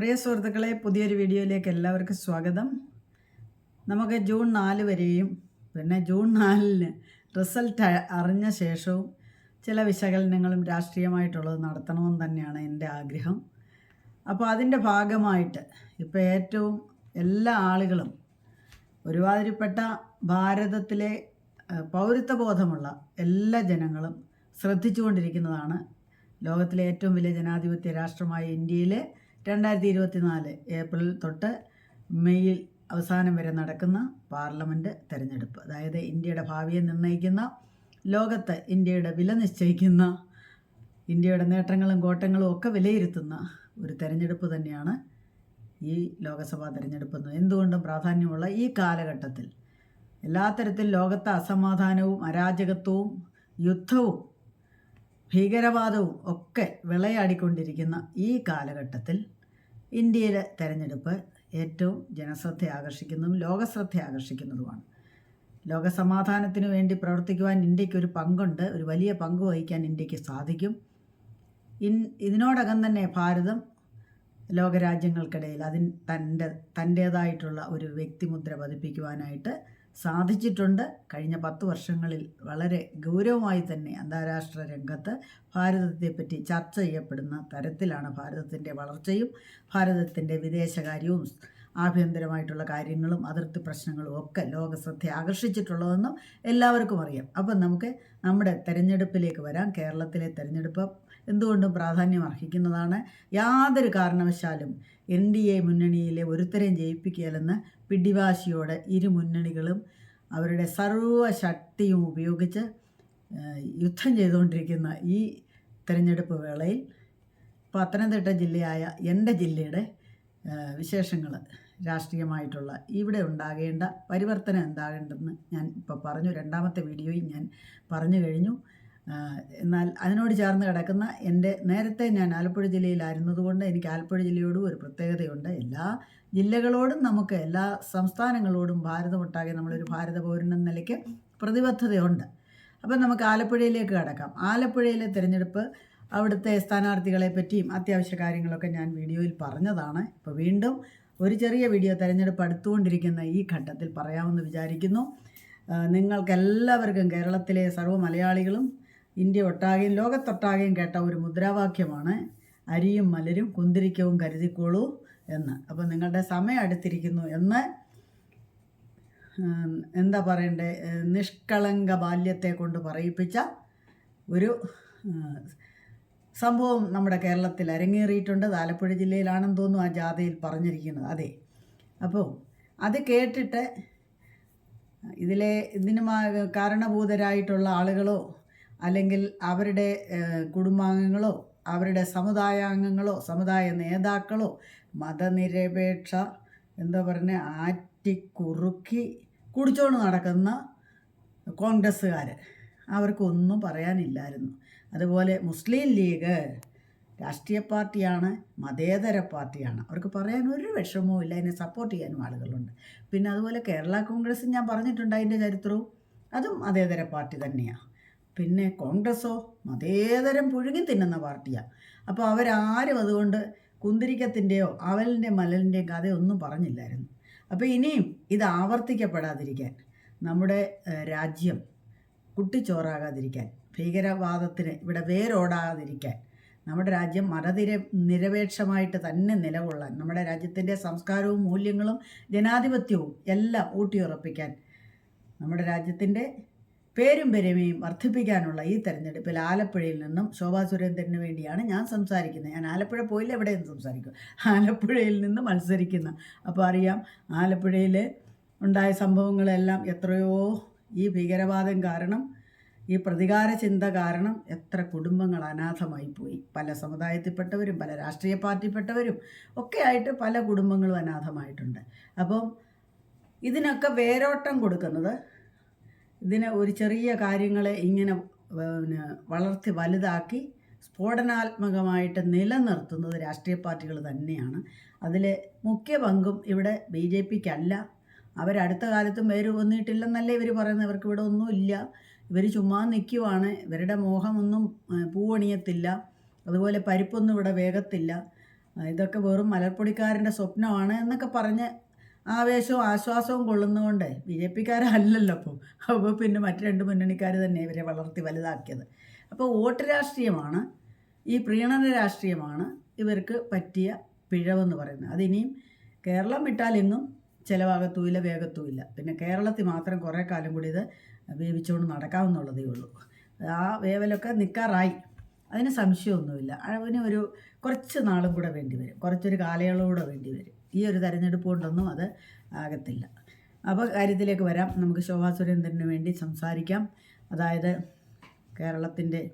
പ്രിയ സുഹൃത്തുക്കളെ പുതിയൊരു വീഡിയോയിലേക്ക് എല്ലാവർക്കും സ്വാഗതം. നമുക്ക് ജൂൺ നാല് വരെയും പിന്നെ ജൂൺ നാലിന് റിസൾട്ട് അറിഞ്ഞ ശേഷവും ചില വിശകലനങ്ങളും രാഷ്ട്രീയമായിട്ടുള്ളത് നടത്തണമെന്ന് തന്നെയാണ് എന്റെ ആഗ്രഹം. അപ്പോൾ അതിന്റെ ഭാഗമായിട്ട് ഇപ്പോൾ ഏറ്റവും എല്ലാ ആളുകളും ഒരുമാതിരിപ്പെട്ട ഭാരതത്തിലെ പൗരത്വ പൗരത്വബോധമുള്ള എല്ലാ ജനങ്ങളും ശ്രദ്ധിച്ചുകൊണ്ടിരിക്കുന്നതാണ് ലോകത്തിലെ ഏറ്റവും വലിയ ജനാധിപത്യ രാഷ്ട്രമായ ഇന്ത്യയിലെ രണ്ടായിരത്തി ഇരുപത്തി നാല് ഏപ്രിൽ തൊട്ട് മെയ്യിൽ അവസാനം വരെ നടക്കുന്ന പാർലമെന്റ് തെരഞ്ഞെടുപ്പ്. അതായത് ഇന്ത്യയുടെ ഭാവിയെ നിർണയിക്കുന്ന ലോകത്ത് ഇന്ത്യയുടെ വില നിശ്ചയിക്കുന്ന ഇന്ത്യയുടെ നേട്ടങ്ങളും കോട്ടങ്ങളും ഒക്കെ വിലയിരുത്തുന്ന ഒരു തെരഞ്ഞെടുപ്പ് തന്നെയാണ് ഈ ലോകസഭാ തെരഞ്ഞെടുപ്പ് എന്ന്. എന്തുകൊണ്ടും പ്രാധാന്യമുള്ള ഈ കാലഘട്ടത്തിൽ എല്ലാ തരത്തിൽ ലോകത്തെ അസമാധാനവും അരാജകത്വവും യുദ്ധവും ഭീകരവാദവും ഒക്കെ വിളയാടിക്കൊണ്ടിരിക്കുന്ന ഈ കാലഘട്ടത്തിൽ ഇന്ത്യയിലെ തെരഞ്ഞെടുപ്പ് ഏറ്റവും ജനശ്രദ്ധ ആകർഷിക്കുന്നതും ലോകശ്രദ്ധ ആകർഷിക്കുന്നതുമാണ്. ലോകസമാധാനത്തിന് വേണ്ടി പ്രവർത്തിക്കുവാൻ ഇന്ത്യയ്ക്ക് ഒരു പങ്കുണ്ട് ഒരു വലിയ പങ്ക് വഹിക്കാൻ ഇന്ത്യയ്ക്ക് സാധിക്കും. ഇൻ ഇതിനോടകം തന്നെ ഭാരതം ലോകരാജ്യങ്ങൾക്കിടയിൽ അതിൻ തന്റെ തന്റേതായിട്ടുള്ള ഒരു വ്യക്തിമുദ്ര പതിപ്പിക്കുവാനായിട്ട് സാധിച്ചിട്ടുണ്ട്. കഴിഞ്ഞ പത്ത് വർഷങ്ങളിൽ വളരെ ഗൗരവമായി തന്നെ അന്താരാഷ്ട്ര രംഗത്ത് ഭാരതത്തെപ്പറ്റി ചർച്ച ചെയ്യപ്പെടുന്ന തരത്തിലാണ് ഭാരതത്തിന്റെ വളർച്ചയും ഭാരതത്തിന്റെ വിദേശകാര്യവും ആഭ്യന്തരമായിട്ടുള്ള കാര്യങ്ങളും അതിർത്തി പ്രശ്നങ്ങളും ഒക്കെ ലോകശ്രദ്ധ ആകർഷിച്ചിട്ടുള്ളതെന്നും എല്ലാവർക്കും അറിയാം. അപ്പം നമുക്ക് നമ്മുടെ തെരഞ്ഞെടുപ്പിലേക്ക് വരാം. കേരളത്തിലെ തെരഞ്ഞെടുപ്പ് എന്തുകൊണ്ടും പ്രാധാന്യം അർഹിക്കുന്നതാണ്. യാതൊരു കാരണവശാലും എൻ ഡി എ മുന്നണിയിലെ ഒരുത്തരെയും ജയിപ്പിക്കുകയില്ലെന്ന് പിടിവാശിയോടെ ഇരു മുന്നണികളും അവരുടെ സർവശക്തിയും ഉപയോഗിച്ച് യുദ്ധം ചെയ്തുകൊണ്ടിരിക്കുന്ന ഈ തെരഞ്ഞെടുപ്പ് വേളയിൽ പത്തനംതിട്ട ജില്ലയായ എന്റെ ജില്ലയുടെ വിശേഷങ്ങൾ രാഷ്ട്രീയമായിട്ടുള്ള ഇവിടെ ഉണ്ടാകേണ്ട പരിവർത്തനം എന്താകേണ്ടെന്ന് ഞാൻ ഇപ്പോൾ പറഞ്ഞു. രണ്ടാമത്തെ വീഡിയോയിൽ ഞാൻ പറഞ്ഞു കഴിഞ്ഞു. എന്നാൽ അതിനോട് ചേർന്ന് കിടക്കുന്ന എന്റെ നേരത്തെ ഞാൻ ആലപ്പുഴ ജില്ലയിലായിരുന്നതുകൊണ്ട് എനിക്ക് ആലപ്പുഴ ജില്ലയോടും ഒരു പ്രത്യേകതയുണ്ട്. എല്ലാ ജില്ലകളോടും നമുക്ക് എല്ലാ സംസ്ഥാനങ്ങളോടും ഭാരതമൊട്ടാകെ നമ്മളൊരു ഭാരത പൗരൻ എന്ന നിലയ്ക്ക് പ്രതിബദ്ധതയുണ്ട്. അപ്പം നമുക്ക് ആലപ്പുഴയിലേക്ക് കടക്കാം. ആലപ്പുഴയിലെ തിരഞ്ഞെടുപ്പ് അവിടുത്തെ സ്ഥാനാർത്ഥികളെ പറ്റിയും അത്യാവശ്യ കാര്യങ്ങളൊക്കെ ഞാൻ വീഡിയോയിൽ പറഞ്ഞതാണ്. ഇപ്പോൾ വീണ്ടും ഒരു ചെറിയ വീഡിയോ തിരഞ്ഞെടുപ്പ് അടുത്തുകൊണ്ടിരിക്കുന്ന ഈ ഘട്ടത്തിൽ പറയാമെന്ന് വിചാരിക്കുന്നു. നിങ്ങൾക്കെല്ലാവർക്കും കേരളത്തിലെ സർവ മലയാളികളും ഇന്ത്യ ഒട്ടാകെയും ലോകത്തൊട്ടാകെയും കേട്ട ഒരു മുദ്രാവാക്യമാണ് അരിയും മലരും കുന്തിരിക്കവും കരുതിക്കോളൂ എന്ന്. അപ്പോൾ നിങ്ങളുടെ സമയം അടുത്തിരിക്കുന്നു എന്ന് എന്താ പറയണ്ടേ നിഷ്കളങ്ക ബാല്യത്തെ കൊണ്ട് പറയിപ്പിച്ച ഒരു സംഭവം നമ്മുടെ കേരളത്തിൽ അരങ്ങേറിയിട്ടുണ്ട്. ആലപ്പുഴ ജില്ലയിലാണെന്ന് തോന്നുന്നു ആ ജാഥയിൽ പറഞ്ഞിരിക്കുന്നത്. അതെ. അപ്പോൾ അത് കേട്ടിട്ട് ഇതിലെ ഇതിന് കാരണഭൂതരായിട്ടുള്ള ആളുകളോ അല്ലെങ്കിൽ അവരുടെ കുടുംബാംഗങ്ങളോ അവരുടെ സമുദായാംഗങ്ങളോ സമുദായ നേതാക്കളോ മതനിരപേക്ഷ എന്താ പറഞ്ഞ ആറ്റിക്കുറുക്കി കുടിച്ചോണ്ട് നടക്കുന്ന കോൺഗ്രസ്സുകാർ അവർക്കൊന്നും പറയാനില്ലായിരുന്നു. അതുപോലെ മുസ്ലിം ലീഗ് രാഷ്ട്രീയ പാർട്ടിയാണ് മതേതര പാർട്ടിയാണ്. അവർക്ക് പറയാൻ ഒരു വിഷമവും ഇല്ല അതിനെ സപ്പോർട്ട് ചെയ്യാനും ആളുകളുണ്ട്. പിന്നെ അതുപോലെ കേരള കോൺഗ്രസ് ഞാൻ പറഞ്ഞിട്ടുണ്ട് അതിന്റെ ചരിത്രവും. അതും മതേതര പാർട്ടി തന്നെയാണ് പിന്നെ കോൺഗ്രസ്സോ മതേതരം പുഴുങ്ങി തിന്നുന്ന പാർട്ടിയാണ് അപ്പോൾ അവരാരും അതുകൊണ്ട് കുന്തിരിക്കത്തിന്റെയോ അവലിന്റെ മലലിന്റെയും കഥയൊന്നും പറഞ്ഞില്ലായിരുന്നു. അപ്പോൾ ഇനിയും ഇത് ആവർത്തിക്കപ്പെടാതിരിക്കാൻ നമ്മുടെ രാജ്യം കുട്ടിച്ചോറാകാതിരിക്കാൻ ഭീകരവാദത്തിന് ഇവിടെ വേരോടാതിരിക്കാൻ. നമ്മുടെ രാജ്യം മതനിര നിരപേക്ഷമായിട്ട് തന്നെ നിലകൊള്ളാൻ നമ്മുടെ രാജ്യത്തിന്റെ സംസ്കാരവും മൂല്യങ്ങളും ജനാധിപത്യവും എല്ലാം ഊട്ടിയുറപ്പിക്കാൻ നമ്മുടെ രാജ്യത്തിന്റെ പേരും പെരുമയും വർദ്ധിപ്പിക്കാനുള്ള ഈ തെരഞ്ഞെടുപ്പിൽ ആലപ്പുഴയിൽ നിന്നും ശോഭാ സുരേന്ദ്രന് വേണ്ടിയാണ് ഞാൻ സംസാരിക്കുന്നത്. ഞാൻ ആലപ്പുഴ പോയില്ല എവിടെയും സംസാരിക്കും? ആലപ്പുഴയിൽ നിന്ന് മത്സരിക്കുന്ന. അപ്പോൾ അറിയാം ആലപ്പുഴയിൽ ഉണ്ടായ സംഭവങ്ങളെല്ലാം എത്രയോ ഈ ഭീകരവാദം കാരണം ഈ പ്രതികാര ചിന്ത കാരണം എത്ര കുടുംബങ്ങൾ അനാഥമായി പോയി. പല സമുദായത്തിൽപ്പെട്ടവരും പല രാഷ്ട്രീയ പാർട്ടിപ്പെട്ടവരും ഒക്കെ ആയിട്ട് പല കുടുംബങ്ങളും അനാഥമായിട്ടുണ്ട്. അപ്പം ഇതിനൊക്കെ വേരോട്ടം കൊടുക്കുന്നത് ഇതിനെ ഒരു ചെറിയ കാര്യങ്ങളെ ഇങ്ങനെ പിന്നെ വളർത്തി വലുതാക്കി സ്ഫോടനാത്മകമായിട്ട് നിലനിർത്തുന്നത് രാഷ്ട്രീയ പാർട്ടികൾ തന്നെയാണ്. അതിൽ മുഖ്യ പങ്കും ഇവിടെ ബി ജെ പിക്കല്ല. അവരടുത്ത കാലത്തും വേര് വന്നിട്ടില്ലെന്നല്ലേ ഇവർ പറയുന്നത്? ഇവർക്ക് ഇവിടെ ഒന്നുമില്ല. ഇവർ ചുമ്മാ നിൽക്കുവാണ് ഇവരുടെ മോഹമൊന്നും പൂവണിയത്തില്ല. അതുപോലെ പരിപ്പൊന്നും ഇവിടെ വേഗത്തില്ല. ഇതൊക്കെ വെറും മലർപ്പൊടിക്കാരന്റെ സ്വപ്നമാണ് എന്നൊക്കെ പറഞ്ഞ് ആവേശവും ആശ്വാസവും കൊള്ളുന്നതുകൊണ്ട് ബി ജെ പിക്കാരല്ലല്ലോ അപ്പം അപ്പോൾ പിന്നെ മറ്റ് രണ്ട് മുന്നണിക്കാർ തന്നെ ഇവരെ വളർത്തി വലുതാക്കിയത്. അപ്പോൾ വോട്ട് രാഷ്ട്രീയമാണ്. ഈ പ്രീണന രാഷ്ട്രീയമാണ് ഇവർക്ക് പറ്റിയ പിഴവെന്ന് പറയുന്നത്. അതിനിയും കേരളം വിട്ടാലെങ്ങും ചിലവാകത്തുമില്ല വേഗത്തുമില്ല പിന്നെ കേരളത്തിൽ മാത്രം കുറേ കാലം കൂടി ഇത് വേവിച്ചുകൊണ്ട് നടക്കാവുന്നുള്ളതേ ഉള്ളൂ. ആ വേവലൊക്കെ നിൽക്കാറായി അതിന് സംശയമൊന്നുമില്ല. അതിന് ഒരു കുറച്ച് നാളും കൂടെ വേണ്ടി വരും. കുറച്ചൊരു കാലയളവ് കൂടെ വേണ്ടി വരും. ഈ ഒരു തെരഞ്ഞെടുപ്പ് കൊണ്ടൊന്നും അത് ആകത്തില്ല. അപ്പോൾ കാര്യത്തിലേക്ക് വരാം. നമുക്ക് ശോഭാ സുരേന്ദ്രന് വേണ്ടി സംസാരിക്കാം. അതായത് കേരളത്തിന്റെ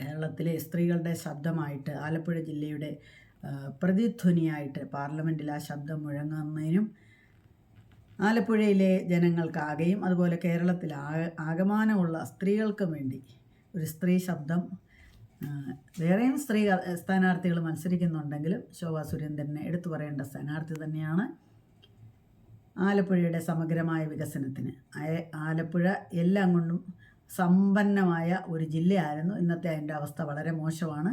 കേരളത്തിലെ സ്ത്രീകളുടെ ശബ്ദമായിട്ട് ആലപ്പുഴ ജില്ലയുടെ പ്രതിധ്വനിയായിട്ട് പാർലമെന്റിൽ ആ ശബ്ദം മുഴങ്ങുന്നതിനും ആലപ്പുഴയിലെ ജനങ്ങൾക്കാകെയും അതുപോലെ കേരളത്തിൽ ആകമാനമുള്ള സ്ത്രീകൾക്കും വേണ്ടി ഒരു സ്ത്രീ ശബ്ദം വേറെയും സ്ത്രീ സ്ഥാനാർത്ഥികൾ മത്സരിക്കുന്നുണ്ടെങ്കിലും ശോഭാ സുരേന്ദ്രനെ എടുത്തു പറയേണ്ട സ്ഥാനാർത്ഥി തന്നെയാണ് ആലപ്പുഴയുടെ സമഗ്രമായ വികസനത്തിന്. ആലപ്പുഴ എല്ലാം കൊണ്ടും സമ്പന്നമായ ഒരു ജില്ലയായിരുന്നു. ഇന്നത്തെ അതിന്റെ അവസ്ഥ വളരെ മോശമാണ്.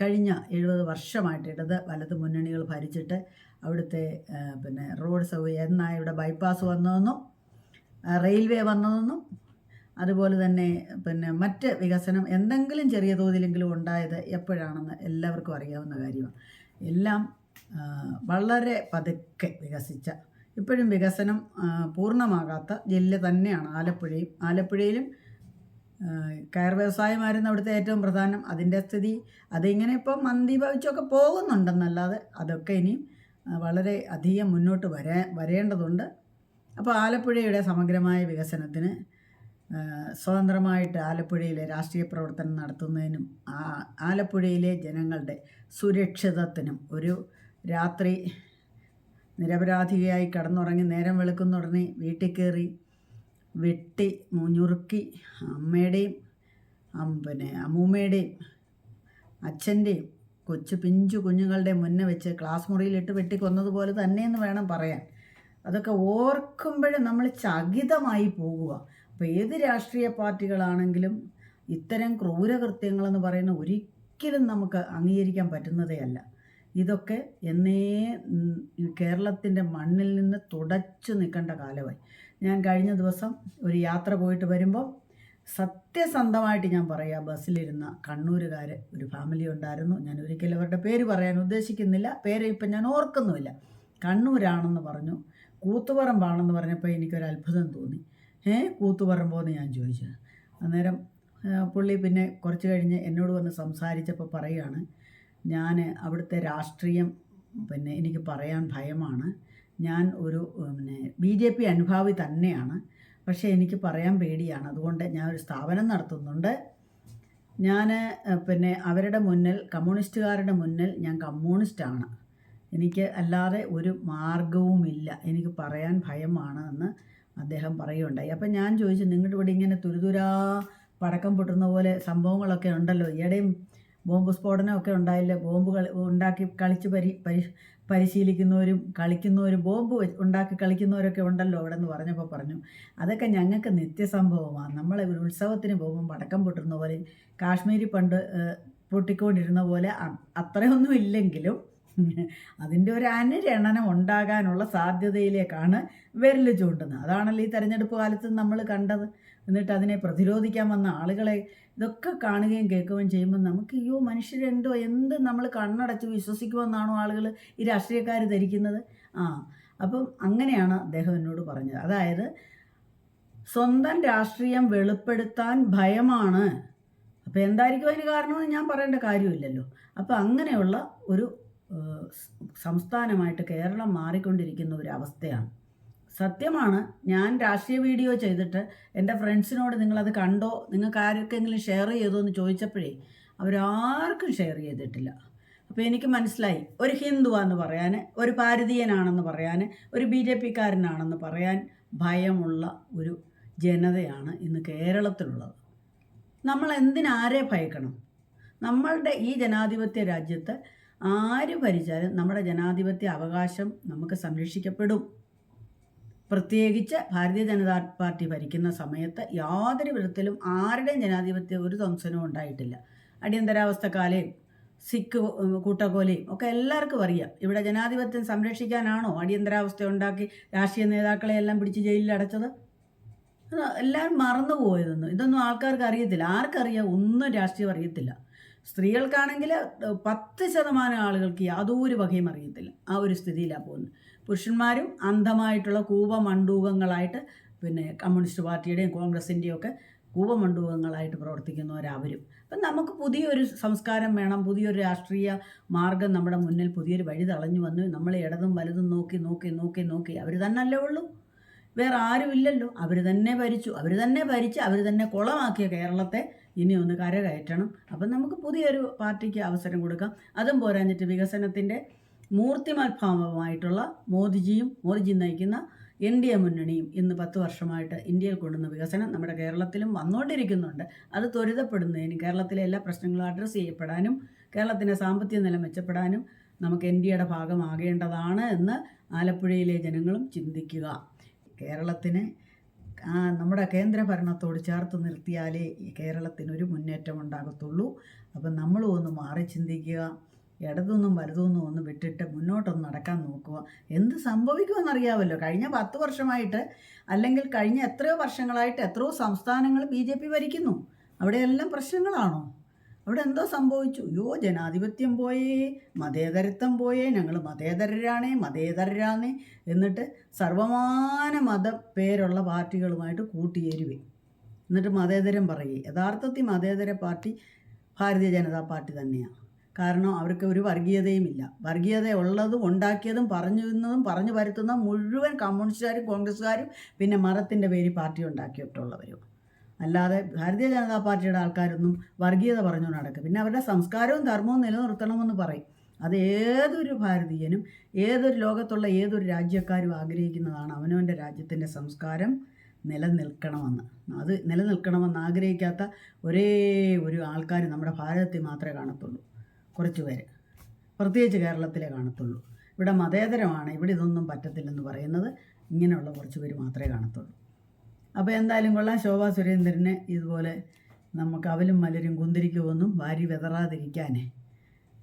കഴിഞ്ഞ എഴുപത് വർഷമായിട്ട് ഇടത് വലത് മുന്നണികൾ ഭരിച്ചിട്ട് അവിടുത്തെ പിന്നെ റോഡ് സൗകര്യം എന്നാ ഇവിടെ ബൈപ്പാസ് വന്നതെന്നും റെയിൽവേ വന്നതെന്നും അതുപോലെ തന്നെ പിന്നെ മറ്റ് വികസനം എന്തെങ്കിലും ചെറിയ തോതിലെങ്കിലും ഉണ്ടായത് എപ്പോഴാണെന്ന് എല്ലാവർക്കും അറിയാവുന്ന കാര്യമാണ്. എല്ലാം വളരെ പതുക്കെ വികസിച്ച ഇപ്പോഴും വികസനം പൂർണമാകാത്ത ജില്ല തന്നെയാണ് ആലപ്പുഴയും. ആലപ്പുഴയിലും കയർ വ്യവസായമായിരുന്നു അവിടുത്തെ ഏറ്റവും പ്രധാനം. അതിന്റെ സ്ഥിതി അതിങ്ങനെ ഇപ്പം മന്ദീഭവിച്ചൊക്കെ പോകുന്നുണ്ടെന്നല്ലാതെ അതൊക്കെ ഇനിയും വളരെ അധികം മുന്നോട്ട് വരേ വരേണ്ടതുണ്ട്. അപ്പോൾ ആലപ്പുഴയുടെ സമഗ്രമായ വികസനത്തിന് സ്വതന്ത്രമായിട്ട് ആലപ്പുഴയിലെ രാഷ്ട്രീയ പ്രവർത്തനം നടത്തുന്നതിനും ആലപ്പുഴയിലെ ജനങ്ങളുടെ സുരക്ഷിതത്വത്തിനും ഒരു രാത്രി നിരപരാധികയായി കടന്നുറങ്ങി നേരം വെളുക്കുന്ന ഉടനെ വീട്ടിൽ കയറി വെട്ടി മുഞ്ഞുറുക്കി അമ്മയുടെയും പിന്നെ അമ്മൂമ്മയുടെയും അച്ഛന്റെയും കൊച്ചു പിഞ്ചു കുഞ്ഞുങ്ങളുടെ മുന്നേ വെച്ച് ക്ലാസ് മുറിയിലിട്ട് വെട്ടിക്കൊന്നതുപോലെ തന്നെയെന്ന് വേണം പറയാൻ. അതൊക്കെ ഓർക്കുമ്പോഴും നമ്മൾ ചകിതമായി പോകുക. അപ്പോൾ ഏത് രാഷ്ട്രീയ പാർട്ടികളാണെങ്കിലും ഇത്തരം ക്രൂരകൃത്യങ്ങളെന്ന് പറയുന്ന ഒരിക്കലും നമുക്ക് അംഗീകരിക്കാൻ പറ്റുന്നതേ അല്ല. ഇതൊക്കെ എന്നേ കേരളത്തിന്റെ മണ്ണിൽ നിന്ന് തുടച്ചു നിൽക്കേണ്ട കാലമായി. ഞാൻ കഴിഞ്ഞ ദിവസം ഒരു യാത്ര പോയിട്ട് വരുമ്പോൾ സത്യസന്ധമായിട്ട് ഞാൻ പറയാം ബസ്സിലിരുന്ന കണ്ണൂരുകാർ ഒരു ഫാമിലി ഉണ്ടായിരുന്നു. ഞാൻ ഒരിക്കലും അവരുടെ പേര് പറയാൻ ഉദ്ദേശിക്കുന്നില്ല. പേര് ഇപ്പം ഞാൻ ഓർക്കുന്നുമില്ല. കണ്ണൂരാണെന്ന് പറഞ്ഞു കൂത്തുപറമ്പാണെന്ന് പറഞ്ഞപ്പോൾ എനിക്കൊരു അത്ഭുതം തോന്നി. ഏ കൂത്തുപറമ്പോ എന്ന് ഞാൻ ചോദിച്ചു. അന്നേരം പുള്ളി പിന്നെ കുറച്ച് കഴിഞ്ഞ് എന്നോട് വന്ന് സംസാരിച്ചപ്പോൾ പറയുകയാണ് ഞാൻ അവിടുത്തെ രാഷ്ട്രീയം പിന്നെ എനിക്ക് പറയാൻ ഭയമാണ്. ഞാൻ ഒരു പിന്നെ ബി ജെ പി അനുഭാവി തന്നെയാണ്. പക്ഷേ എനിക്ക് പറയാൻ പേടിയാണ്. അതുകൊണ്ട് ഞാൻ ഒരു സ്ഥാപനം നടത്തുന്നുണ്ട്. ഞാൻ പിന്നെ അവരുടെ മുന്നിൽ കമ്മ്യൂണിസ്റ്റുകാരുടെ മുന്നിൽ ഞാൻ കമ്മ്യൂണിസ്റ്റാണ്. എനിക്ക് അല്ലാതെ ഒരു മാർഗവുമില്ല എനിക്ക് പറയാൻ ഭയമാണ് എന്ന് അദ്ദേഹം പറയുകയുണ്ടായി. അപ്പം ഞാൻ ചോദിച്ചു നിങ്ങളുടെ ഇവിടെ ഇങ്ങനെ തുരുതുരാ പടക്കം പൊട്ടുന്ന പോലെ സംഭവങ്ങളൊക്കെ ഉണ്ടല്ലോ? ഈയിടെയും ബോംബ് സ്ഫോടനമൊക്കെ ഉണ്ടായില്ല. ബോംബ് കളി ഉണ്ടാക്കി കളിച്ച് പരി പരി പരിശീലിക്കുന്നവരും കളിക്കുന്നവരും ബോംബ് ഉണ്ടാക്കി കളിക്കുന്നവരൊക്കെ ഉണ്ടല്ലോ അവിടെ നിന്ന് പറഞ്ഞപ്പോൾ പറഞ്ഞു. അതൊക്കെ ഞങ്ങൾക്ക് നിത്യസംഭവമാണ്. നമ്മൾ ഒരു ഉത്സവത്തിന് പോകുമ്പോൾ പടക്കം പൊട്ടുന്ന പോലെ കാശ്മീരി പണ്ട് പൊട്ടിക്കൊണ്ടിരുന്ന പോലെ അത്രയൊന്നും ഇല്ലെങ്കിലും അതിന്റെ ഒരു അനുരണനം ഉണ്ടാകാനുള്ള സാധ്യതയിലേക്കാണ് വിരൽ ചൂണ്ടുന്നത്. അതാണല്ലോ ഈ തെരഞ്ഞെടുപ്പ് കാലത്ത് നമ്മൾ കണ്ടത്. എന്നിട്ട് അതിനെ പ്രതിരോധിക്കാൻ വന്ന ആളുകളെ ഇതൊക്കെ കാണുകയും കേൾക്കുകയും ചെയ്യുമ്പോൾ നമുക്ക് അയ്യോ മനുഷ്യരെന്തോ എന്ത് നമ്മൾ കണ്ണടച്ച് വിശ്വസിക്കുമെന്നാണോ ആളുകൾ ഈ രാഷ്ട്രീയക്കാർ ധരിക്കുന്നത്? ആ അപ്പം അങ്ങനെയാണ് അദ്ദേഹം എന്നോട് പറഞ്ഞത്. അതായത് സ്വന്തം രാഷ്ട്രീയം വെളിപ്പെടുത്താൻ ഭയമാണ്. അപ്പോൾ എന്തായിരിക്കും അതിന് കാരണമെന്ന് ഞാൻ പറയേണ്ട കാര്യമില്ലല്ലോ. അപ്പോൾ അങ്ങനെയുള്ള ഒരു സംസ്ഥാനമായിട്ട് കേരളം മാറിക്കൊണ്ടിരിക്കുന്ന ഒരു അവസ്ഥയാണ്. സത്യമാണ്. ഞാൻ രാഷ്ട്രീയ വീഡിയോ ചെയ്തിട്ട് എന്റെ ഫ്രണ്ട്സിനോട് നിങ്ങളത് കണ്ടോ? നിങ്ങൾക്ക് ആർക്കെങ്കിലും ഷെയർ ചെയ്തോ എന്ന് ചോദിച്ചപ്പോഴേ അവരാർക്കും ഷെയർ ചെയ്തിട്ടില്ല. അപ്പോൾ എനിക്ക് മനസ്സിലായി. ഒരു ഹിന്ദുവാന്ന് പറയാൻ ഒരു ഭാരതീയനാണെന്ന് പറയാൻ ഒരു ബി ജെ പിക്കാരനാണെന്ന് പറയാൻ ഭയമുള്ള ഒരു ജനതയാണ് ഇന്ന് കേരളത്തിലുള്ളത്. നമ്മൾ എന്തിനാരെ ഭയക്കണം? നമ്മളുടെ ഈ ജനാധിപത്യ രാജ്യത്ത് ആര് ഭരിച്ചാലും നമ്മുടെ ജനാധിപത്യ അവകാശം നമുക്ക് സംരക്ഷിക്കപ്പെടും. പ്രത്യേകിച്ച് ഭാരതീയ ജനതാ പാർട്ടി ഭരിക്കുന്ന സമയത്ത് യാതൊരു വിധത്തിലും ആരുടെയും ജനാധിപത്യ ഒരു ധ്വംസനവും ഉണ്ടായിട്ടില്ല. അടിയന്തരാവസ്ഥ കാലയും സിഖ് കൂട്ടക്കോലയും ഒക്കെ എല്ലാവർക്കും അറിയാം. ഇവിടെ ജനാധിപത്യം സംരക്ഷിക്കാനാണോ അടിയന്തരാവസ്ഥ ഉണ്ടാക്കി രാഷ്ട്രീയ നേതാക്കളെ എല്ലാം പിടിച്ച് ജയിലിൽ അടച്ചത്? എല്ലാവരും മറന്നു പോയതൊന്നും. ഇതൊന്നും ആൾക്കാർക്ക് അറിയത്തില്ല. ആർക്കറിയാം? ഒന്നും രാഷ്ട്രീയം അറിയത്തില്ല. സ്ത്രീകൾക്കാണെങ്കിൽ പത്ത് ശതമാനം ആളുകൾക്ക് യാതൊരു വകയും അറിയത്തില്ല. ആ ഒരു സ്ഥിതിയിലാണ് പോകുന്നത്. പുരുഷന്മാരും അന്ധമായിട്ടുള്ള കൂപമണ്ഡൂകങ്ങളായിട്ട് പിന്നെ കമ്മ്യൂണിസ്റ്റ് പാർട്ടിയുടെയും കോൺഗ്രസിന്റെയും ഒക്കെ കൂപമണ്ഡൂകങ്ങളായിട്ട് പ്രവർത്തിക്കുന്നവരവരും അപ്പം നമുക്ക് പുതിയൊരു സംസ്കാരം വേണം പുതിയൊരു രാഷ്ട്രീയ മാർഗം നമ്മുടെ മുന്നിൽ പുതിയൊരു വഴി തളഞ്ഞു വന്നു. നമ്മൾ ഇടതും വലുതും നോക്കി നോക്കി നോക്കി നോക്കി അവർ തന്നല്ലേ ഉള്ളൂ. വേറെ ആരുമില്ലല്ലോ അവർ തന്നെ ഭരിച്ചു. അവർ തന്നെ ഭരിച്ച് അവർ തന്നെ കുളമാക്കിയ കേരളത്തെ ഇനി ഒന്ന് കരകയറ്റണം. അപ്പം നമുക്ക് പുതിയൊരു പാർട്ടിക്ക് അവസരം കൊടുക്കാം. അതും പോരാഞ്ഞിട്ട് വികസനത്തിന്റെ മൂർത്തിമത്ഭാവമായിട്ടുള്ള മോദിജിയും മോദിജി നയിക്കുന്ന എൻ ഡി എ മുന്നണിയും ഇന്ന് പത്ത് വർഷമായിട്ട് ഇന്ത്യയിൽ കൊണ്ടുവന്ന വികസനം നമ്മുടെ കേരളത്തിലും വന്നുകൊണ്ടിരിക്കുന്നുണ്ട്. അത് ത്വരിതപ്പെടുന്നതിനും കേരളത്തിലെ എല്ലാ പ്രശ്നങ്ങളും അഡ്രസ്സ് ചെയ്യപ്പെടാനും കേരളത്തിന്റെ സാമ്പത്തിക നില മെച്ചപ്പെടാനും നമുക്ക് എൻ ഡി എയുടെ ഭാഗമാകേണ്ടതാണ് എന്ന് ആലപ്പുഴയിലെ ജനങ്ങളും ചിന്തിക്കുക. കേരളത്തിന് നമ്മുടെ കേന്ദ്ര ഭരണത്തോട് ചേർത്ത് നിർത്തിയാലേ കേരളത്തിനൊരു മുന്നേറ്റം ഉണ്ടാകത്തുള്ളൂ അപ്പം നമ്മളും ഒന്ന് മാറി ചിന്തിക്കുക. ഇടതൊന്നും വലുതൊന്നും ഒന്ന് വിട്ടിട്ട് മുന്നോട്ടൊന്ന് നടക്കാൻ നോക്കുക. എന്ത് സംഭവിക്കുമെന്നറിയാമല്ലോ. കഴിഞ്ഞ പത്ത് വർഷമായിട്ട് അല്ലെങ്കിൽ കഴിഞ്ഞ എത്രയോ വർഷങ്ങളായിട്ട് എത്രയോ സംസ്ഥാനങ്ങൾ ബി ജെ പി ഭരിക്കുന്നു. അവിടെയെല്ലാം പ്രശ്നങ്ങളാണോ? അവിടെ എന്തോ സംഭവിച്ചു? യോ ജനാധിപത്യം പോയേ മതേതരത്വം പോയേ ഞങ്ങൾ മതേതരരാണേ മതേതരരാണേ എന്നിട്ട് സർവമാന മത പേരുള്ള പാർട്ടികളുമായിട്ട് കൂട്ടിയേരുവേ. എന്നിട്ട് മതേതരം പറയേ യഥാർത്ഥത്തിൽ മതേതര പാർട്ടി ഭാരതീയ ജനതാ പാർട്ടി തന്നെയാണ് കാരണം അവർക്ക് ഒരു വർഗീയതയുമില്ല വർഗീയത ഉള്ളതും ഉണ്ടാക്കിയതും പറഞ്ഞു എന്നതും പറഞ്ഞു പരത്തുന്ന മുഴുവൻ കമ്മ്യൂണിസ്റ്റുകാരും കോൺഗ്രസ്സുകാരും പിന്നെ മതത്തിന്റെ പേരിൽ പാർട്ടി ഉണ്ടാക്കിയിട്ടുള്ളവരും. അല്ലാതെ ഭാരതീയ ജനതാ പാർട്ടിയുടെ ആൾക്കാരൊന്നും വർഗീയത പറഞ്ഞു നടക്കും പിന്നെ അവരുടെ സംസ്കാരവും ധർമ്മവും നിലനിർത്തണമെന്ന് പറയും. അത് ഏതൊരു ഭാരതീയനും ഏതൊരു ലോകത്തുള്ള ഏതൊരു രാജ്യക്കാരും ആഗ്രഹിക്കുന്നതാണ് അവനവന്റെ രാജ്യത്തിന്റെ സംസ്കാരം നിലനിൽക്കണമെന്ന്. അത് നിലനിൽക്കണമെന്ന് ആഗ്രഹിക്കാത്ത ഒരേ ഒരു ആൾക്കാർ നമ്മുടെ ഭാരതത്തിൽ മാത്രമേ കാണത്തുള്ളൂ. കുറച്ച് പേര്. പ്രത്യേകിച്ച് കേരളത്തിലേ കാണത്തുള്ളൂ. ഇവിടെ മതേതരമാണ്. ഇവിടെ ഇതൊന്നും പറ്റത്തില്ലെന്ന് പറയുന്നത് ഇങ്ങനെയുള്ള കുറച്ച് പേര് മാത്രമേ കാണത്തുള്ളൂ. അപ്പോൾ എന്തായാലും കൊള്ളാം. ശോഭാ സുരേന്ദ്രന് ഇതുപോലെ നമുക്ക് അവലും മലരും കുന്തിരിക്കുമൊന്നും വാരി വിതറാതിരിക്കാനേ.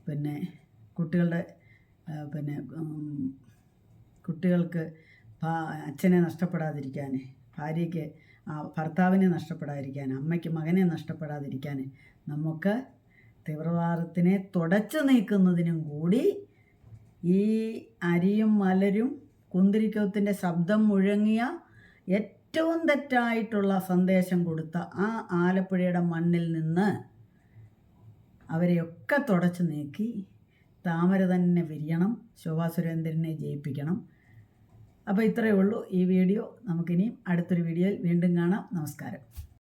പിന്നെ കുട്ടികളുടെ പിന്നെ കുട്ടികൾക്ക് അച്ഛനെ നഷ്ടപ്പെടാതിരിക്കാൻ ഭാര്യയ്ക്ക് ഭർത്താവിനെ നഷ്ടപ്പെടാതിരിക്കാൻ അമ്മയ്ക്ക് മകനെ നഷ്ടപ്പെടാതിരിക്കാൻ നമുക്ക് തീവ്രവാദത്തിനെ തുടച്ചു നീക്കുന്നതിനും കൂടി ഈ അരിയും മലരും കുന്തിരിക്കത്തിന്റെ ശബ്ദം മുഴങ്ങിയ ഏറ്റവും തെറ്റായിട്ടുള്ള സന്ദേശം കൊടുത്ത ആ ആലപ്പുഴയുടെ മണ്ണിൽ നിന്ന് അവരെയൊക്കെ തുടച്ചു നീക്കി. താമര തന്നെ വിരിയണം ശോഭാ സുരേന്ദ്രനെ ജയിപ്പിക്കണം. അപ്പോൾ ഇത്രയേ ഉള്ളൂ ഈ വീഡിയോ. നമുക്കിനിയും അടുത്തൊരു വീഡിയോയിൽ വീണ്ടും കാണാം. നമസ്കാരം.